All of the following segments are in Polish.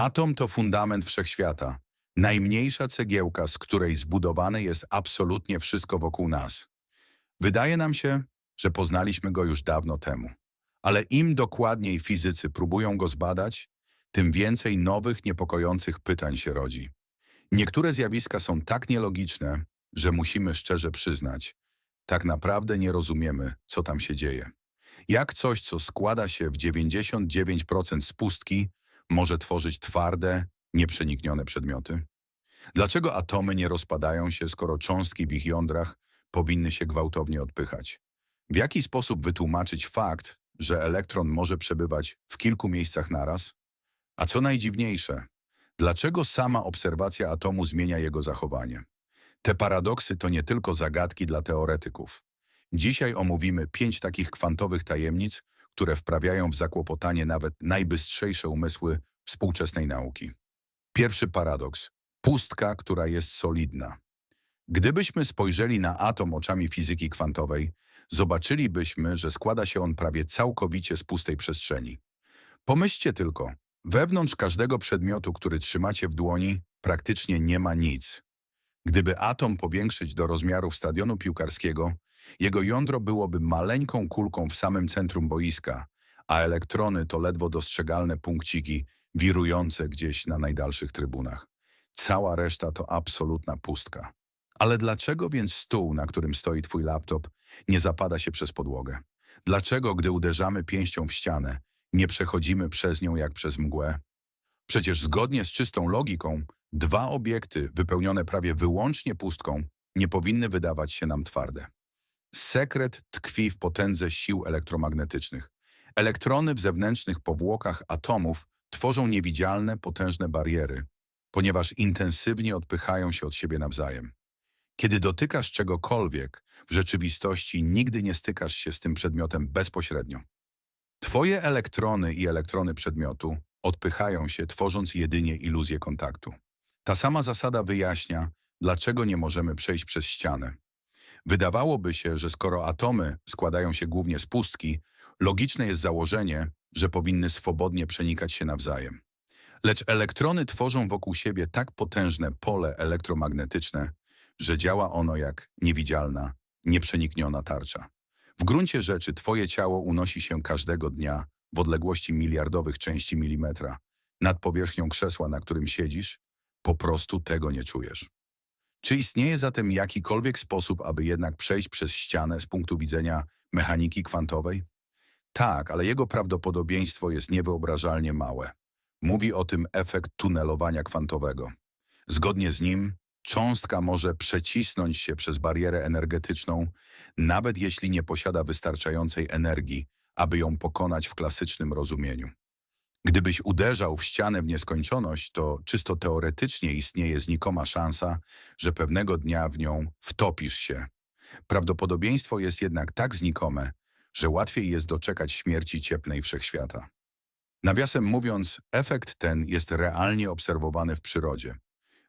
Atom to fundament wszechświata, najmniejsza cegiełka, z której zbudowane jest absolutnie wszystko wokół nas. Wydaje nam się, że poznaliśmy go już dawno temu. Ale im dokładniej fizycy próbują go zbadać, tym więcej nowych, niepokojących pytań się rodzi. Niektóre zjawiska są tak nielogiczne, że musimy szczerze przyznać, tak naprawdę nie rozumiemy, co tam się dzieje. Jak coś, co składa się w 99% z pustki, może tworzyć twarde, nieprzeniknione przedmioty? Dlaczego atomy nie rozpadają się, skoro cząstki w ich jądrach powinny się gwałtownie odpychać? W jaki sposób wytłumaczyć fakt, że elektron może przebywać w kilku miejscach naraz? A co najdziwniejsze, dlaczego sama obserwacja atomu zmienia jego zachowanie? Te paradoksy to nie tylko zagadki dla teoretyków. Dzisiaj omówimy pięć takich kwantowych tajemnic, które wprawiają w zakłopotanie nawet najbystrzejsze umysły współczesnej nauki. Pierwszy paradoks. Pustka, która jest solidna. Gdybyśmy spojrzeli na atom oczami fizyki kwantowej, zobaczylibyśmy, że składa się on prawie całkowicie z pustej przestrzeni. Pomyślcie tylko, wewnątrz każdego przedmiotu, który trzymacie w dłoni, praktycznie nie ma nic. Gdyby atom powiększyć do rozmiarów stadionu piłkarskiego, jego jądro byłoby maleńką kulką w samym centrum boiska, a elektrony to ledwo dostrzegalne punkciki wirujące gdzieś na najdalszych trybunach. Cała reszta to absolutna pustka. Ale dlaczego więc stół, na którym stoi twój laptop, nie zapada się przez podłogę? Dlaczego, gdy uderzamy pięścią w ścianę, nie przechodzimy przez nią jak przez mgłę? Przecież zgodnie z czystą logiką, dwa obiekty wypełnione prawie wyłącznie pustką nie powinny wydawać się nam twarde. Sekret tkwi w potędze sił elektromagnetycznych. Elektrony w zewnętrznych powłokach atomów tworzą niewidzialne, potężne bariery, ponieważ intensywnie odpychają się od siebie nawzajem. Kiedy dotykasz czegokolwiek, w rzeczywistości nigdy nie stykasz się z tym przedmiotem bezpośrednio. Twoje elektrony i elektrony przedmiotu odpychają się, tworząc jedynie iluzję kontaktu. Ta sama zasada wyjaśnia, dlaczego nie możemy przejść przez ścianę. Wydawałoby się, że skoro atomy składają się głównie z pustki, logiczne jest założenie, że powinny swobodnie przenikać się nawzajem. Lecz elektrony tworzą wokół siebie tak potężne pole elektromagnetyczne, że działa ono jak niewidzialna, nieprzenikniona tarcza. W gruncie rzeczy twoje ciało unosi się każdego dnia w odległości miliardowych części milimetra nad powierzchnią krzesła, na którym siedzisz, po prostu tego nie czujesz. Czy istnieje zatem jakikolwiek sposób, aby jednak przejść przez ścianę z punktu widzenia mechaniki kwantowej? Tak, ale jego prawdopodobieństwo jest niewyobrażalnie małe. Mówi o tym efekt tunelowania kwantowego. Zgodnie z nim, cząstka może przecisnąć się przez barierę energetyczną, nawet jeśli nie posiada wystarczającej energii, aby ją pokonać w klasycznym rozumieniu. Gdybyś uderzał w ścianę w nieskończoność, to czysto teoretycznie istnieje znikoma szansa, że pewnego dnia w nią wtopisz się. Prawdopodobieństwo jest jednak tak znikome, że łatwiej jest doczekać śmierci cieplnej wszechświata. Nawiasem mówiąc, efekt ten jest realnie obserwowany w przyrodzie.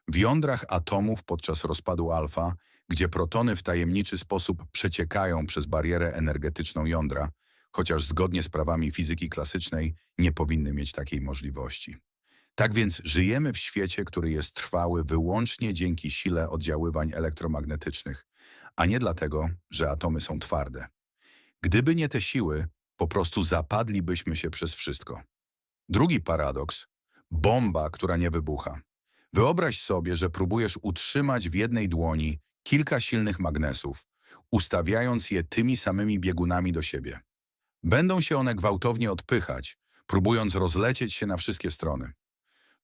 W jądrach atomów podczas rozpadu alfa, gdzie protony w tajemniczy sposób przeciekają przez barierę energetyczną jądra, chociaż zgodnie z prawami fizyki klasycznej nie powinny mieć takiej możliwości. Tak więc żyjemy w świecie, który jest trwały wyłącznie dzięki sile oddziaływań elektromagnetycznych, a nie dlatego, że atomy są twarde. Gdyby nie te siły, po prostu zapadlibyśmy się przez wszystko. Drugi paradoks – bomba, która nie wybucha. Wyobraź sobie, że próbujesz utrzymać w jednej dłoni kilka silnych magnesów, ustawiając je tymi samymi biegunami do siebie. Będą się one gwałtownie odpychać, próbując rozlecieć się na wszystkie strony.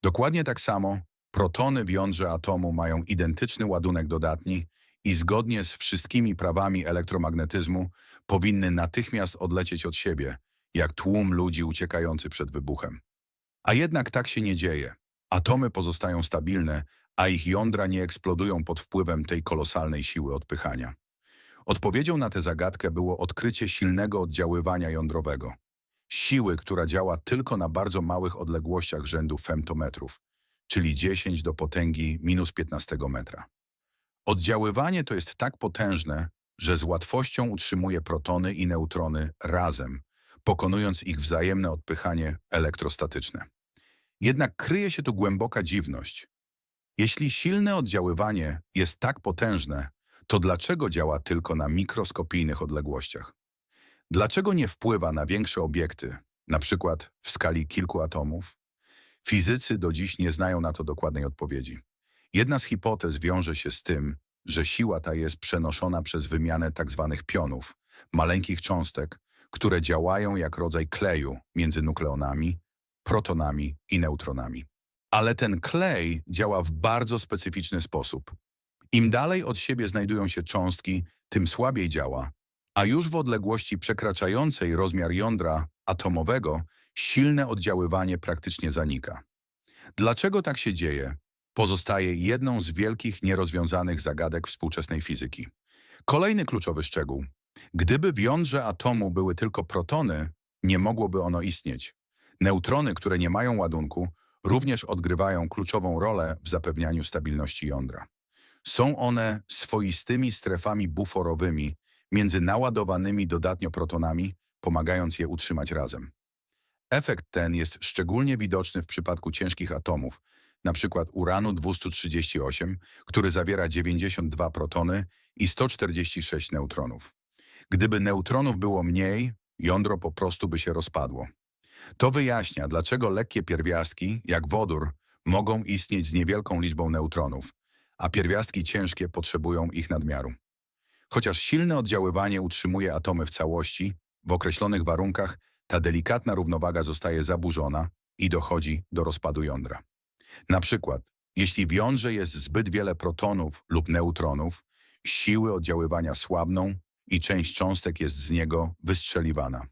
Dokładnie tak samo protony w jądrze atomu mają identyczny ładunek dodatni i zgodnie z wszystkimi prawami elektromagnetyzmu powinny natychmiast odlecieć od siebie, jak tłum ludzi uciekający przed wybuchem. A jednak tak się nie dzieje. Atomy pozostają stabilne, a ich jądra nie eksplodują pod wpływem tej kolosalnej siły odpychania. Odpowiedzią na tę zagadkę było odkrycie silnego oddziaływania jądrowego. Siły, która działa tylko na bardzo małych odległościach rzędu femtometrów, czyli 10 do potęgi minus 15 metra. Oddziaływanie to jest tak potężne, że z łatwością utrzymuje protony i neutrony razem, pokonując ich wzajemne odpychanie elektrostatyczne. Jednak kryje się tu głęboka dziwność. Jeśli silne oddziaływanie jest tak potężne, to dlaczego działa tylko na mikroskopijnych odległościach? Dlaczego nie wpływa na większe obiekty, na przykład w skali kilku atomów? Fizycy do dziś nie znają na to dokładnej odpowiedzi. Jedna z hipotez wiąże się z tym, że siła ta jest przenoszona przez wymianę tzw. pionów, maleńkich cząstek, które działają jak rodzaj kleju między nukleonami, protonami i neutronami. Ale ten klej działa w bardzo specyficzny sposób. Im dalej od siebie znajdują się cząstki, tym słabiej działa, a już w odległości przekraczającej rozmiar jądra atomowego silne oddziaływanie praktycznie zanika. Dlaczego tak się dzieje? Pozostaje jedną z wielkich nierozwiązanych zagadek współczesnej fizyki. Kolejny kluczowy szczegół. Gdyby w jądrze atomu były tylko protony, nie mogłoby ono istnieć. Neutrony, które nie mają ładunku, również odgrywają kluczową rolę w zapewnianiu stabilności jądra. Są one swoistymi strefami buforowymi między naładowanymi dodatnio protonami, pomagając je utrzymać razem. Efekt ten jest szczególnie widoczny w przypadku ciężkich atomów, np. uranu-238, który zawiera 92 protony i 146 neutronów. Gdyby neutronów było mniej, jądro po prostu by się rozpadło. To wyjaśnia, dlaczego lekkie pierwiastki, jak wodór, mogą istnieć z niewielką liczbą neutronów, a pierwiastki ciężkie potrzebują ich nadmiaru. Chociaż silne oddziaływanie utrzymuje atomy w całości, w określonych warunkach ta delikatna równowaga zostaje zaburzona i dochodzi do rozpadu jądra. Na przykład, jeśli w jądrze jest zbyt wiele protonów lub neutronów, siły oddziaływania słabną i część cząstek jest z niego wystrzeliwana.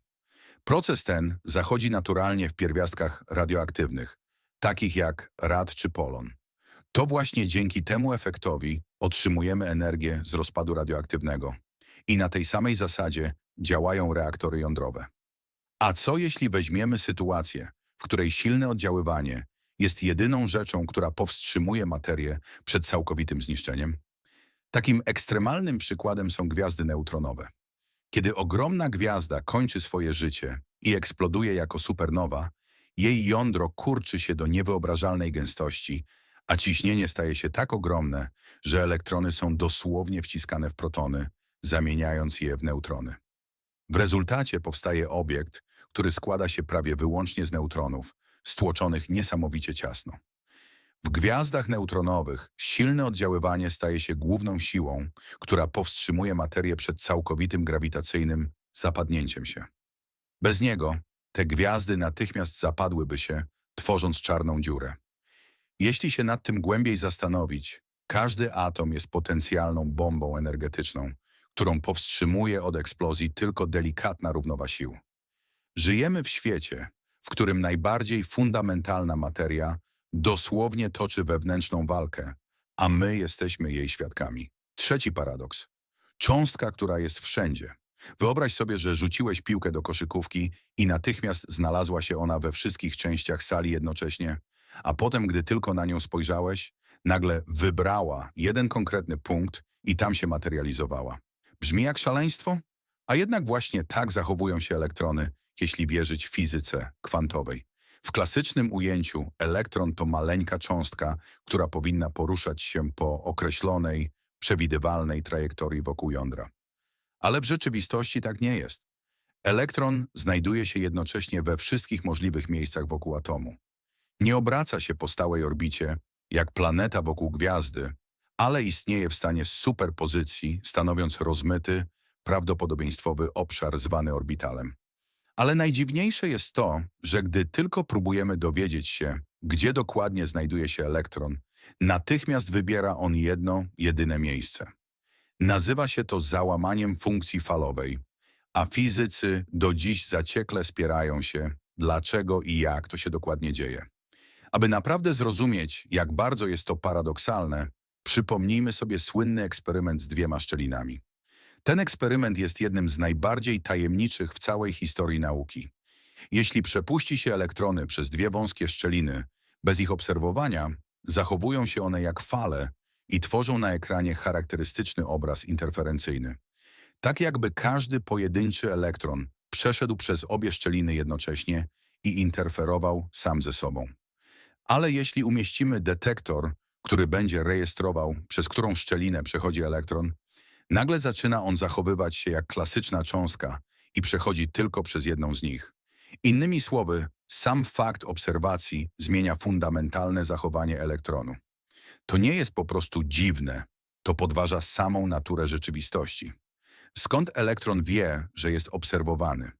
Proces ten zachodzi naturalnie w pierwiastkach radioaktywnych, takich jak rad czy polon. To właśnie dzięki temu efektowi otrzymujemy energię z rozpadu radioaktywnego i na tej samej zasadzie działają reaktory jądrowe. A co jeśli weźmiemy sytuację, w której silne oddziaływanie jest jedyną rzeczą, która powstrzymuje materię przed całkowitym zniszczeniem? Takim ekstremalnym przykładem są gwiazdy neutronowe. Kiedy ogromna gwiazda kończy swoje życie i eksploduje jako supernowa, jej jądro kurczy się do niewyobrażalnej gęstości, a ciśnienie staje się tak ogromne, że elektrony są dosłownie wciskane w protony, zamieniając je w neutrony. W rezultacie powstaje obiekt, który składa się prawie wyłącznie z neutronów, stłoczonych niesamowicie ciasno. W gwiazdach neutronowych silne oddziaływanie staje się główną siłą, która powstrzymuje materię przed całkowitym grawitacyjnym zapadnięciem się. Bez niego te gwiazdy natychmiast zapadłyby się, tworząc czarną dziurę. Jeśli się nad tym głębiej zastanowić, każdy atom jest potencjalną bombą energetyczną, którą powstrzymuje od eksplozji tylko delikatna równowa sił. Żyjemy w świecie, w którym najbardziej fundamentalna materia dosłownie toczy wewnętrzną walkę, a my jesteśmy jej świadkami. Trzeci paradoks. Cząstka, która jest wszędzie. Wyobraź sobie, że rzuciłeś piłkę do koszykówki i natychmiast znalazła się ona we wszystkich częściach sali jednocześnie, a potem, gdy tylko na nią spojrzałeś, nagle wybrała jeden konkretny punkt i tam się materializowała. Brzmi jak szaleństwo? A jednak właśnie tak zachowują się elektrony, jeśli wierzyć fizyce kwantowej. W klasycznym ujęciu elektron to maleńka cząstka, która powinna poruszać się po określonej, przewidywalnej trajektorii wokół jądra. Ale w rzeczywistości tak nie jest. Elektron znajduje się jednocześnie we wszystkich możliwych miejscach wokół atomu. Nie obraca się po stałej orbicie, jak planeta wokół gwiazdy, ale istnieje w stanie superpozycji, stanowiąc rozmyty, prawdopodobieństwowy obszar zwany orbitalem. Ale najdziwniejsze jest to, że gdy tylko próbujemy dowiedzieć się, gdzie dokładnie znajduje się elektron, natychmiast wybiera on jedno, jedyne miejsce. Nazywa się to załamaniem funkcji falowej, a fizycy do dziś zaciekle spierają się, dlaczego i jak to się dokładnie dzieje. Aby naprawdę zrozumieć, jak bardzo jest to paradoksalne, przypomnijmy sobie słynny eksperyment z dwiema szczelinami. Ten eksperyment jest jednym z najbardziej tajemniczych w całej historii nauki. Jeśli przepuści się elektrony przez dwie wąskie szczeliny, bez ich obserwowania, zachowują się one jak fale i tworzą na ekranie charakterystyczny obraz interferencyjny. Tak jakby każdy pojedynczy elektron przeszedł przez obie szczeliny jednocześnie i interferował sam ze sobą. Ale jeśli umieścimy detektor, który będzie rejestrował, przez którą szczelinę przechodzi elektron, nagle zaczyna on zachowywać się jak klasyczna cząstka i przechodzi tylko przez jedną z nich. Innymi słowy, sam fakt obserwacji zmienia fundamentalne zachowanie elektronu. To nie jest po prostu dziwne, to podważa samą naturę rzeczywistości. Skąd elektron wie, że jest obserwowany?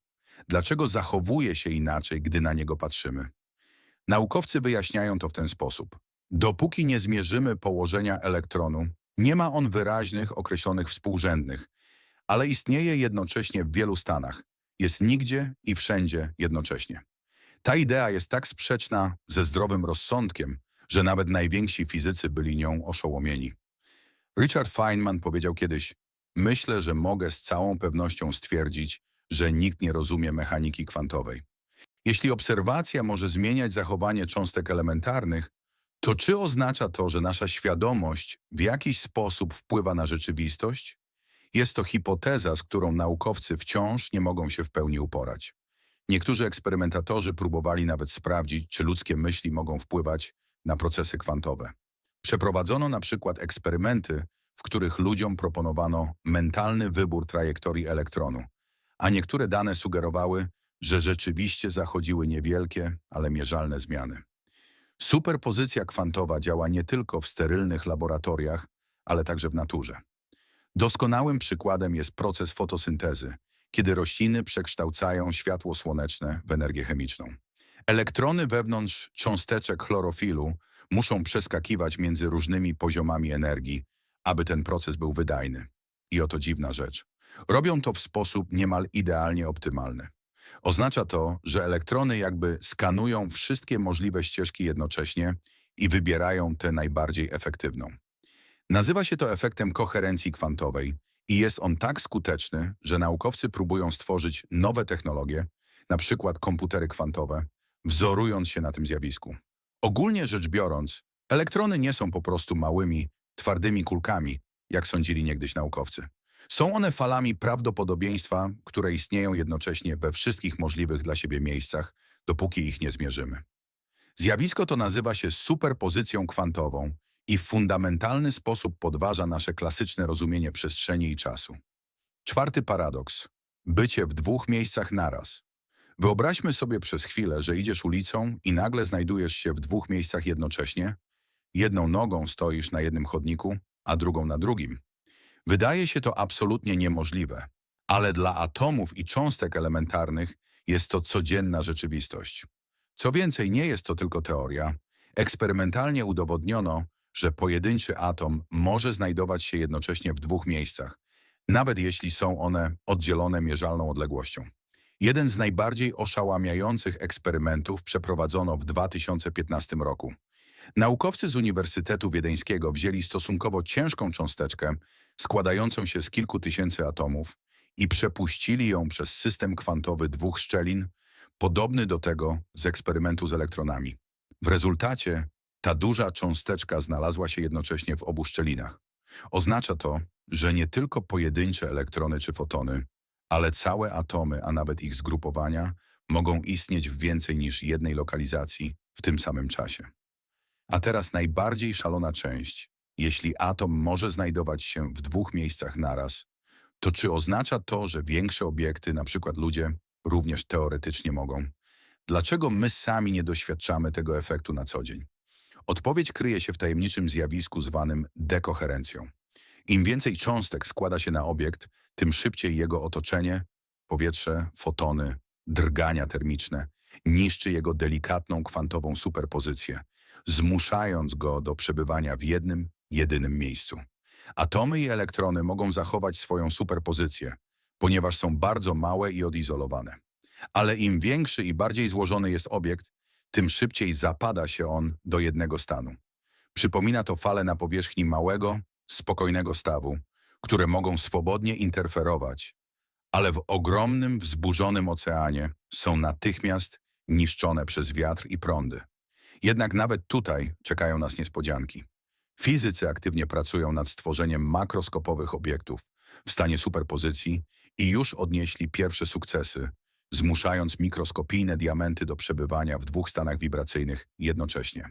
Dlaczego zachowuje się inaczej, gdy na niego patrzymy? Naukowcy wyjaśniają to w ten sposób. Dopóki nie zmierzymy położenia elektronu, nie ma on wyraźnych, określonych współrzędnych, ale istnieje jednocześnie w wielu stanach. Jest nigdzie i wszędzie jednocześnie. Ta idea jest tak sprzeczna ze zdrowym rozsądkiem, że nawet najwięksi fizycy byli nią oszołomieni. Richard Feynman powiedział kiedyś, myślę, że mogę z całą pewnością stwierdzić, że nikt nie rozumie mechaniki kwantowej. Jeśli obserwacja może zmieniać zachowanie cząstek elementarnych, to czy oznacza to, że nasza świadomość w jakiś sposób wpływa na rzeczywistość? Jest to hipoteza, z którą naukowcy wciąż nie mogą się w pełni uporać. Niektórzy eksperymentatorzy próbowali nawet sprawdzić, czy ludzkie myśli mogą wpływać na procesy kwantowe. Przeprowadzono na przykład eksperymenty, w których ludziom proponowano mentalny wybór trajektorii elektronu, a niektóre dane sugerowały, że rzeczywiście zachodziły niewielkie, ale mierzalne zmiany. Superpozycja kwantowa działa nie tylko w sterylnych laboratoriach, ale także w naturze. Doskonałym przykładem jest proces fotosyntezy, kiedy rośliny przekształcają światło słoneczne w energię chemiczną. Elektrony wewnątrz cząsteczek chlorofilu muszą przeskakiwać między różnymi poziomami energii, aby ten proces był wydajny. I oto dziwna rzecz. Robią to w sposób niemal idealnie optymalny. Oznacza to, że elektrony jakby skanują wszystkie możliwe ścieżki jednocześnie i wybierają tę najbardziej efektywną. Nazywa się to efektem koherencji kwantowej i jest on tak skuteczny, że naukowcy próbują stworzyć nowe technologie, na przykład komputery kwantowe, wzorując się na tym zjawisku. Ogólnie rzecz biorąc, elektrony nie są po prostu małymi, twardymi kulkami, jak sądzili niegdyś naukowcy. Są one falami prawdopodobieństwa, które istnieją jednocześnie we wszystkich możliwych dla siebie miejscach, dopóki ich nie zmierzymy. Zjawisko to nazywa się superpozycją kwantową i w fundamentalny sposób podważa nasze klasyczne rozumienie przestrzeni i czasu. Czwarty paradoks. Bycie w dwóch miejscach naraz. Wyobraźmy sobie przez chwilę, że idziesz ulicą i nagle znajdujesz się w dwóch miejscach jednocześnie. Jedną nogą stoisz na jednym chodniku, a drugą na drugim. Wydaje się to absolutnie niemożliwe, ale dla atomów i cząstek elementarnych jest to codzienna rzeczywistość. Co więcej, nie jest to tylko teoria. Eksperymentalnie udowodniono, że pojedynczy atom może znajdować się jednocześnie w dwóch miejscach, nawet jeśli są one oddzielone mierzalną odległością. Jeden z najbardziej oszałamiających eksperymentów przeprowadzono w 2015 roku. Naukowcy z Uniwersytetu Wiedeńskiego wzięli stosunkowo ciężką cząsteczkę składającą się z kilku tysięcy atomów i przepuścili ją przez system kwantowy dwóch szczelin, podobny do tego z eksperymentu z elektronami. W rezultacie ta duża cząsteczka znalazła się jednocześnie w obu szczelinach. Oznacza to, że nie tylko pojedyncze elektrony czy fotony, ale całe atomy, a nawet ich zgrupowania, mogą istnieć w więcej niż jednej lokalizacji w tym samym czasie. A teraz najbardziej szalona część. Jeśli atom może znajdować się w dwóch miejscach naraz, to czy oznacza to, że większe obiekty, przykład ludzie, również teoretycznie mogą? Dlaczego my sami nie doświadczamy tego efektu na co dzień? Odpowiedź kryje się w tajemniczym zjawisku zwanym dekoherencją. Im więcej cząstek składa się na obiekt, tym szybciej jego otoczenie, powietrze, fotony, drgania termiczne, niszczy jego delikatną kwantową superpozycję, zmuszając go do przebywania w jednym, jedynym miejscu. Atomy i elektrony mogą zachować swoją superpozycję, ponieważ są bardzo małe i odizolowane. Ale im większy i bardziej złożony jest obiekt, tym szybciej zapada się on do jednego stanu. Przypomina to fale na powierzchni małego, spokojnego stawu, które mogą swobodnie interferować, ale w ogromnym, wzburzonym oceanie są natychmiast niszczone przez wiatr i prądy. Jednak nawet tutaj czekają nas niespodzianki. Fizycy aktywnie pracują nad stworzeniem makroskopowych obiektów w stanie superpozycji i już odnieśli pierwsze sukcesy, zmuszając mikroskopijne diamenty do przebywania w dwóch stanach wibracyjnych jednocześnie.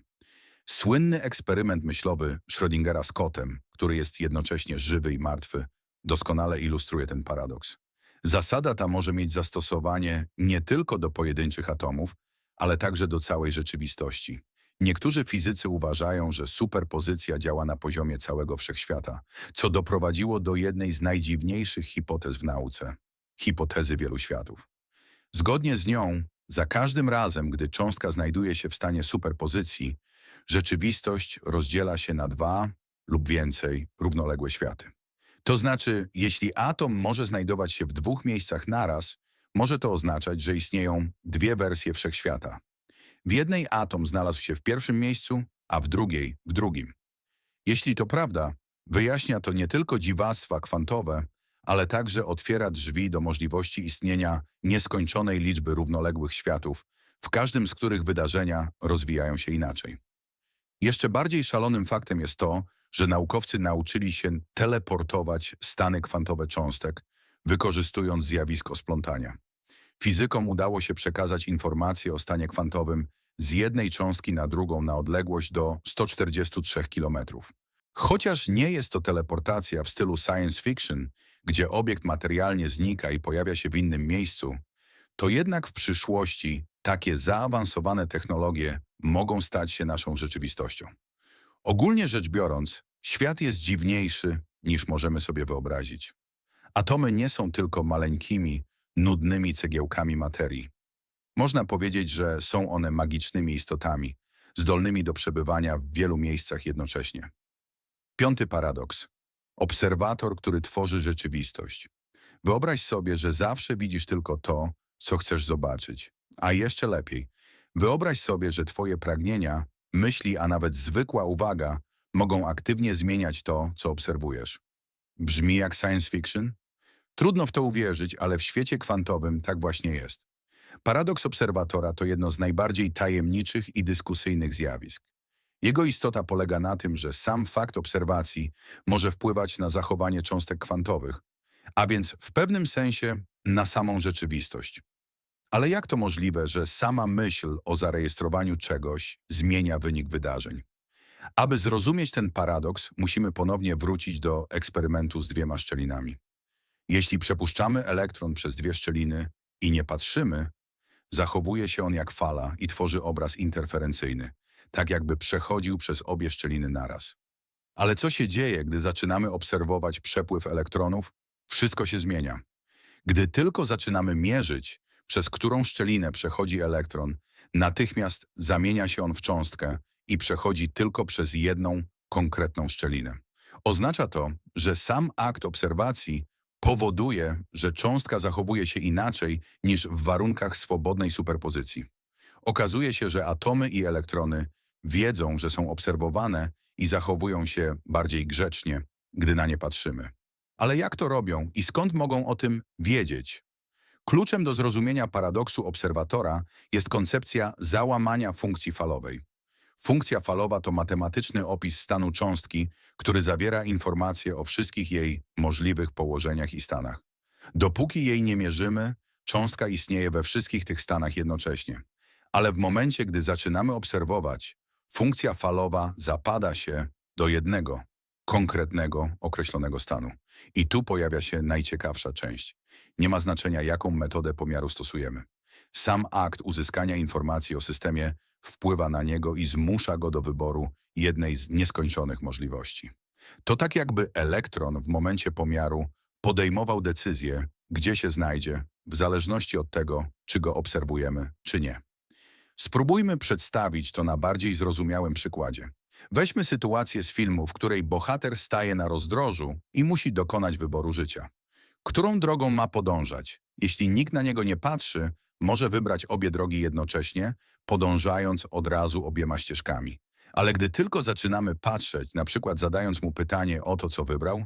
Słynny eksperyment myślowy Schrödingera z kotem, który jest jednocześnie żywy i martwy, doskonale ilustruje ten paradoks. Zasada ta może mieć zastosowanie nie tylko do pojedynczych atomów, ale także do całej rzeczywistości. Niektórzy fizycy uważają, że superpozycja działa na poziomie całego wszechświata, co doprowadziło do jednej z najdziwniejszych hipotez w nauce hipotezy wielu światów. Zgodnie z nią, za każdym razem, gdy cząstka znajduje się w stanie superpozycji, rzeczywistość rozdziela się na dwa lub więcej równoległe światy. To znaczy, jeśli atom może znajdować się w dwóch miejscach naraz, może to oznaczać, że istnieją dwie wersje wszechświata. W jednej atom znalazł się w pierwszym miejscu, a w drugiej w drugim. Jeśli to prawda, wyjaśnia to nie tylko dziwactwa kwantowe, ale także otwiera drzwi do możliwości istnienia nieskończonej liczby równoległych światów, w każdym z których wydarzenia rozwijają się inaczej. Jeszcze bardziej szalonym faktem jest to, że naukowcy nauczyli się teleportować stany kwantowe cząstek, wykorzystując zjawisko splątania. Fizykom udało się przekazać informacje o stanie kwantowym z jednej cząstki na drugą na odległość do 143 km. Chociaż nie jest to teleportacja w stylu science fiction, gdzie obiekt materialnie znika i pojawia się w innym miejscu, to jednak w przyszłości takie zaawansowane technologie mogą stać się naszą rzeczywistością. Ogólnie rzecz biorąc, świat jest dziwniejszy niż możemy sobie wyobrazić. Atomy nie są tylko maleńkimi, nudnymi cegiełkami materii. Można powiedzieć, że są one magicznymi istotami, zdolnymi do przebywania w wielu miejscach jednocześnie. Piąty paradoks. Obserwator, który tworzy rzeczywistość. Wyobraź sobie, że zawsze widzisz tylko to, co chcesz zobaczyć. A jeszcze lepiej, wyobraź sobie, że twoje pragnienia, myśli, a nawet zwykła uwaga mogą aktywnie zmieniać to, co obserwujesz. Brzmi jak science fiction? Trudno w to uwierzyć, ale w świecie kwantowym tak właśnie jest. Paradoks obserwatora to jedno z najbardziej tajemniczych i dyskusyjnych zjawisk. Jego istota polega na tym, że sam fakt obserwacji może wpływać na zachowanie cząstek kwantowych, a więc w pewnym sensie na samą rzeczywistość. Ale jak to możliwe, że sama myśl o zarejestrowaniu czegoś zmienia wynik wydarzeń? Aby zrozumieć ten paradoks, musimy ponownie wrócić do eksperymentu z dwiema szczelinami. Jeśli przepuszczamy elektron przez dwie szczeliny i nie patrzymy, zachowuje się on jak fala i tworzy obraz interferencyjny, tak jakby przechodził przez obie szczeliny naraz. Ale co się dzieje, gdy zaczynamy obserwować przepływ elektronów? Wszystko się zmienia. Gdy tylko zaczynamy mierzyć, przez którą szczelinę przechodzi elektron, natychmiast zamienia się on w cząstkę i przechodzi tylko przez jedną konkretną szczelinę. Oznacza to, że sam akt obserwacji powoduje, że cząstka zachowuje się inaczej niż w warunkach swobodnej superpozycji. Okazuje się, że atomy i elektrony wiedzą, że są obserwowane i zachowują się bardziej grzecznie, gdy na nie patrzymy. Ale jak to robią i skąd mogą o tym wiedzieć? Kluczem do zrozumienia paradoksu obserwatora jest koncepcja załamania funkcji falowej. Funkcja falowa to matematyczny opis stanu cząstki, który zawiera informacje o wszystkich jej możliwych położeniach i stanach. Dopóki jej nie mierzymy, cząstka istnieje we wszystkich tych stanach jednocześnie. Ale w momencie, gdy zaczynamy obserwować, funkcja falowa zapada się do jednego, konkretnego, określonego stanu. I tu pojawia się najciekawsza część. Nie ma znaczenia, jaką metodę pomiaru stosujemy. Sam akt uzyskania informacji o systemie wpływa na niego i zmusza go do wyboru jednej z nieskończonych możliwości. To tak jakby elektron w momencie pomiaru podejmował decyzję, gdzie się znajdzie, w zależności od tego, czy go obserwujemy, czy nie. Spróbujmy przedstawić to na bardziej zrozumiałym przykładzie. Weźmy sytuację z filmu, w której bohater staje na rozdrożu i musi dokonać wyboru życia. Którą drogą ma podążać? Jeśli nikt na niego nie patrzy, może wybrać obie drogi jednocześnie, podążając od razu obiema ścieżkami. Ale gdy tylko zaczynamy patrzeć, na przykład zadając mu pytanie o to, co wybrał,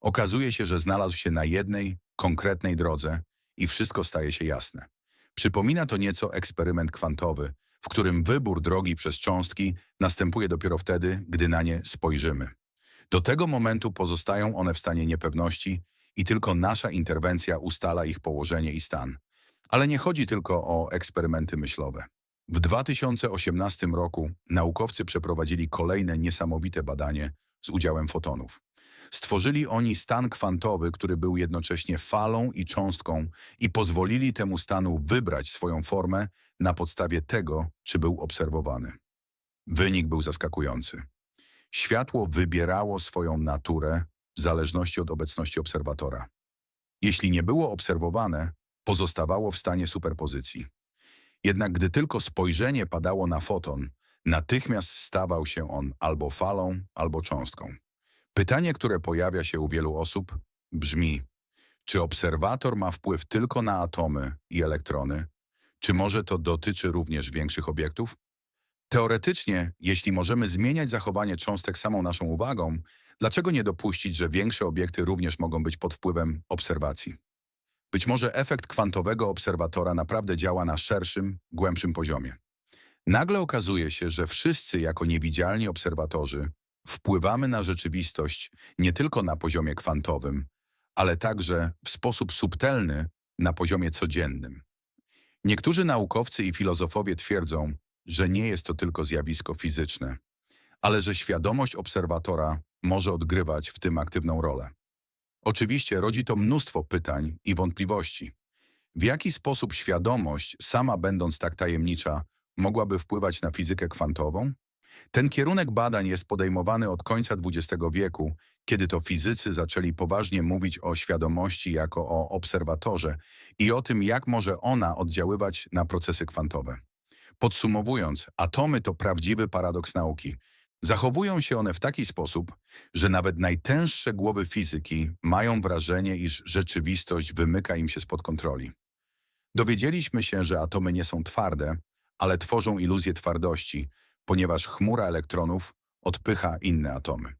okazuje się, że znalazł się na jednej, konkretnej drodze i wszystko staje się jasne. Przypomina to nieco eksperyment kwantowy, w którym wybór drogi przez cząstki następuje dopiero wtedy, gdy na nie spojrzymy. Do tego momentu pozostają one w stanie niepewności i tylko nasza interwencja ustala ich położenie i stan. Ale nie chodzi tylko o eksperymenty myślowe. W 2018 roku naukowcy przeprowadzili kolejne niesamowite badanie z udziałem fotonów. Stworzyli oni stan kwantowy, który był jednocześnie falą i cząstką i pozwolili temu stanu wybrać swoją formę na podstawie tego, czy był obserwowany. Wynik był zaskakujący. Światło wybierało swoją naturę w zależności od obecności obserwatora. Jeśli nie było obserwowane, pozostawało w stanie superpozycji. Jednak gdy tylko spojrzenie padało na foton, natychmiast stawał się on albo falą, albo cząstką. Pytanie, które pojawia się u wielu osób, brzmi: czy obserwator ma wpływ tylko na atomy i elektrony, czy może to dotyczy również większych obiektów? Teoretycznie, jeśli możemy zmieniać zachowanie cząstek samą naszą uwagą, dlaczego nie dopuścić, że większe obiekty również mogą być pod wpływem obserwacji? Być może efekt kwantowego obserwatora naprawdę działa na szerszym, głębszym poziomie. Nagle okazuje się, że wszyscy jako niewidzialni obserwatorzy wpływamy na rzeczywistość nie tylko na poziomie kwantowym, ale także w sposób subtelny na poziomie codziennym. Niektórzy naukowcy i filozofowie twierdzą, że nie jest to tylko zjawisko fizyczne, ale że świadomość obserwatora może odgrywać w tym aktywną rolę. Oczywiście rodzi to mnóstwo pytań i wątpliwości. W jaki sposób świadomość, sama będąc tak tajemnicza, mogłaby wpływać na fizykę kwantową? Ten kierunek badań jest podejmowany od końca XX wieku, kiedy to fizycy zaczęli poważnie mówić o świadomości jako o obserwatorze i o tym, jak może ona oddziaływać na procesy kwantowe. Podsumowując, atomy to prawdziwy paradoks nauki. Zachowują się one w taki sposób, że nawet najtęższe głowy fizyki mają wrażenie, iż rzeczywistość wymyka im się spod kontroli. Dowiedzieliśmy się, że atomy nie są twarde, ale tworzą iluzję twardości, ponieważ chmura elektronów odpycha inne atomy.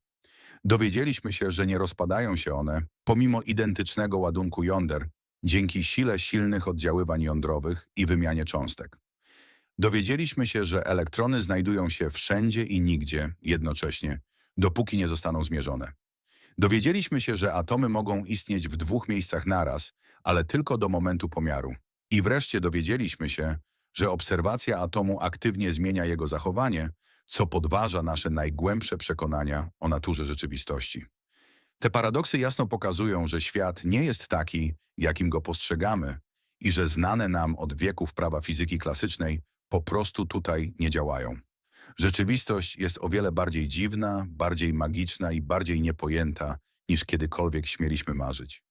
Dowiedzieliśmy się, że nie rozpadają się one pomimo identycznego ładunku jąder dzięki sile silnych oddziaływań jądrowych i wymianie cząstek. Dowiedzieliśmy się, że elektrony znajdują się wszędzie i nigdzie jednocześnie, dopóki nie zostaną zmierzone. Dowiedzieliśmy się, że atomy mogą istnieć w dwóch miejscach naraz, ale tylko do momentu pomiaru. I wreszcie dowiedzieliśmy się, że obserwacja atomu aktywnie zmienia jego zachowanie, co podważa nasze najgłębsze przekonania o naturze rzeczywistości. Te paradoksy jasno pokazują, że świat nie jest taki, jakim go postrzegamy i że znane nam od wieków prawa fizyki klasycznej po prostu tutaj nie działają. Rzeczywistość jest o wiele bardziej dziwna, bardziej magiczna i bardziej niepojęta, niż kiedykolwiek śmieliśmy marzyć.